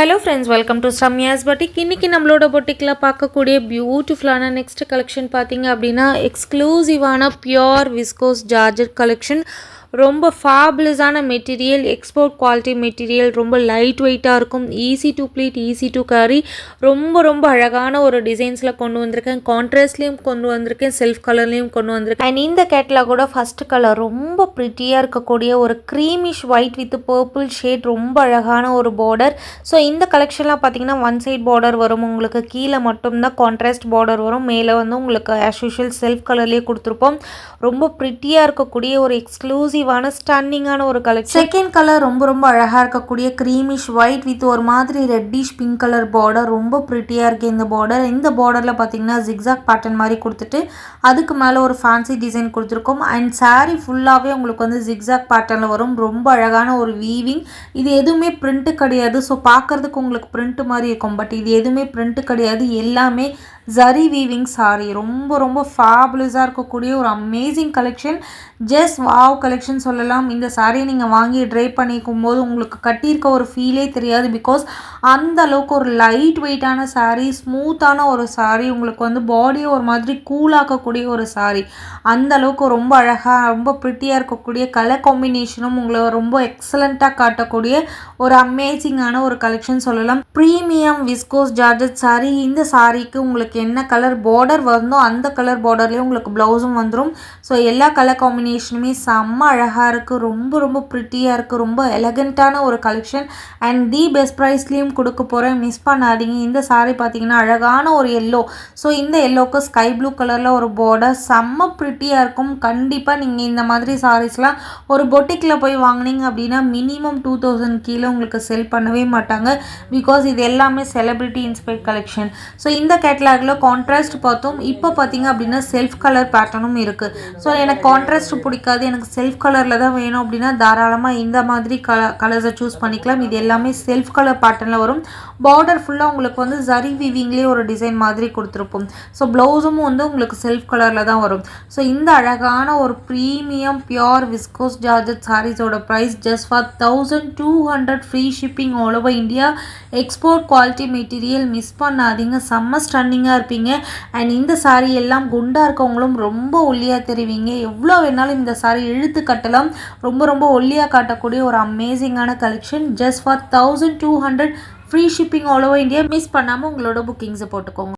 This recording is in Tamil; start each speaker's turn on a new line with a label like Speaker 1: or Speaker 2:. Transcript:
Speaker 1: Hello friends welcome to Samya's boutique இன்றைக்கி நம்மளோட பொட்டிக்கில் பார்க்கக்கூடிய பியூட்டிஃபுல்லான நெக்ஸ்ட் கலெக்ஷன் பார்த்தீங்க அப்படின்னா எக்ஸ்க்ளூசிவான பியோர் விஸ்கோஸ் ஜார்ஜர் கலெக்ஷன் ரொம்ப ஃபேபுலஸான மெட்டீரியல் எக்ஸ்போர்ட் குவாலிட்டி மெட்டீரியல் ரொம்ப லைட் வெயிட்டாக இருக்கும். Easy to pleat easy to carry ரொம்ப ரொம்ப அழகான ஒரு டிசைன்ஸில் கொண்டு வந்திருக்கேன். கான்ட்ராஸ்ட்லேயும் கொண்டு வந்திருக்கேன். செல்ஃப் கலர்லேயும் கொண்டு வந்திருக்கேன். அண்ட் இந்த கேட்டலாகோட ஃபஸ்ட் கலர் ரொம்ப ப்ரிட்டியாக இருக்கக்கூடிய ஒரு creamish white with purple shade ரொம்ப அழகான ஒரு பார்டர் ஸோ இந்த கலெக்ஷன்லாம் பார்த்தீங்கன்னா ஒன் சைட் பார்டர் வரும். உங்களுக்கு கீழே மட்டும்தான் கான்ட்ராஸ்ட் பார்டர் வரும். மேலே வந்து உங்களுக்கு ஆஸ் யூஷுவல் செல்ஃப் கலர்லேயே கொடுத்துருப்போம். ரொம்ப ப்ரிட்டியாக இருக்கக்கூடிய ஒரு எக்ஸ்க்ளூசிவ் எக்ஸ்பென்சிவான ஸ்டன்னிங்கான ஒரு கலெக்ஷன் செகண்ட் கலர் ரொம்ப ரொம்ப அழகாக இருக்கக்கூடிய க்ரீமிஷ் ஒயிட் வித் ஒரு மாதிரி ரெட்டிஷ் பிங்க் கலர் பார்டர் ரொம்ப ப்ரிட்டியாக இருக்குது இந்த பார்டர் இந்த பார்டரில் பார்த்தீங்கன்னா ஜிக்ஸாக் பேட்டர்ன் மாதிரி கொடுத்துட்டு அதுக்கு மேலே ஒரு ஃபேன்சி டிசைன் கொடுத்துருக்கோம். அண்ட் சாரீ ஃபுல்லாகவே உங்களுக்கு வந்து ஜிக்ஸாக் பேட்டர்னில் வரும். ரொம்ப அழகான ஒரு வீவிங் இது எதுவுமே பிரிண்ட்டு கிடையாது. ஸோ பார்க்குறதுக்கு உங்களுக்கு பிரிண்ட் மாதிரி இருக்கும். பட் இது எதுவுமே பிரிண்ட்டு கிடையாது. எல்லாமே ஜரி வீவிங் சாரீ ரொம்ப ரொம்ப ஃபேபுலஸாக இருக்கக்கூடிய ஒரு amazing collection just wow collection சொல்லலாம். இந்த சாரியை நீங்கள் வாங்கி ட்ரை பண்ணிக்கும் போது உங்களுக்கு கட்டியிருக்க ஒரு ஃபீலே தெரியாது. பிகாஸ் அந்த அளவுக்கு ஒரு லைட் வெயிட்டான சாரீ ஸ்மூத்தான ஒரு சாரீ உங்களுக்கு வந்து பாடியை ஒரு மாதிரி கூலாக்கக்கூடிய ஒரு சாரீ அந்த அளவுக்கு ரொம்ப அழகாக ரொம்ப ப்ரிட்டியாக இருக்கக்கூடிய கலர் காம்பினேஷனும் உங்களை ரொம்ப எக்ஸலண்ட்டாக காட்டக்கூடிய ஒரு அமேசிங்கான ஒரு கலெக்ஷன் சொல்லலாம். ப்ரீமியம் விஸ்கோஸ் ஜார்ஜட் சாரீ இந்த சாரீக்கு உங்களுக்கு என்ன கலர் பார்டர் வருதோ அந்த கலர் பார்டர்லேயும் உங்களுக்கு ப்ளவுஸும் வந்துடும் ஸோ எல்லா கலர் காம்பினேஷனுமே செம்ம அழகாக இருக்குது ரொம்ப ரொம்ப ப்ரிட்டியாக இருக்குது ரொம்ப எலகண்ட்டான ஒரு கலெக்ஷன் அண்ட் தி பெஸ்ட் ப்ரைஸ்லேயும் கொடுக்க போகிறேன் மிஸ் பண்ணாதீங்க. இந்த சாரீ பார்த்தீங்கன்னா அழகான ஒரு எல்லோ ஸோ இந்த எல்லோக்கு ஸ்கை ப்ளூ கலரில் ஒரு பார்டர் செம்ம ப்ரிட்டியாக இருக்கும். கண்டிப்பாக நீங்கள் இந்த மாதிரி சாரீஸ்லாம் ஒரு பொட்டிக்கில் போய் வாங்குனீங்க அப்படின்னா மினிமம் டூ தௌசண்ட் கீழே உங்களுக்கு செல் பண்ணவே மாட்டாங்க. பிகாஸ் இது எல்லாமே செலிப்ரிட்டி இன்ஸ்பைர்ட் கலெக்ஷன் ஸோ இந்த கேட்லாகில் கலரில் கான்ட்ராஸ்ட் பார்த்தோம் இப்போ பார்த்தீங்க அப்படின்னா செல்ஃப் கலர் பேட்டர்னும் இருக்குது ஸோ எனக்கு கான்ட்ராஸ்ட் பிடிக்காது. எனக்கு செல்ஃப் கலரில் தான் வேணும் அப்படின்னா தாராளமாக இந்த மாதிரி கல கலர்ஸை சூஸ் பண்ணிக்கலாம். இது எல்லாமே செல்ஃப் கலர் பேட்டர்னில் வரும். பார்டர் ஃபுல்லாக உங்களுக்கு வந்து ஜரி வீவிங்லேயே ஒரு டிசைன் மாதிரி கொடுத்துருப்போம். ஸோ ப்ளவுஸும் வந்து உங்களுக்கு செல்ஃப் கலரில் தான் வரும். ஸோ இந்த அழகான ஒரு premium pure viscose georgette சாரீஸோட price just four thousand two hundred free shipping all over India export quality material miss பண்ணாதீங்க. செம்ம ஸ்டன்னிங்காக இருப்பீங்க. அண்ட் இந்த சாரீ எல்லாம் குண்டாக இருக்கவங்களும் ரொம்ப ஒல்லியாக தெரிவிங்க. எவ்வளோ வேணாலும் இந்த சாரீ இழுத்து கட்டலாம். ரொம்ப ரொம்ப ஒல்லியாக காட்டக்கூடிய ஒரு அமேசிங்கான collection just four thousand two hundred free shipping all over India miss பண்ணாமல் உங்களோட புக்கிங்ஸை போட்டுக்கோங்க.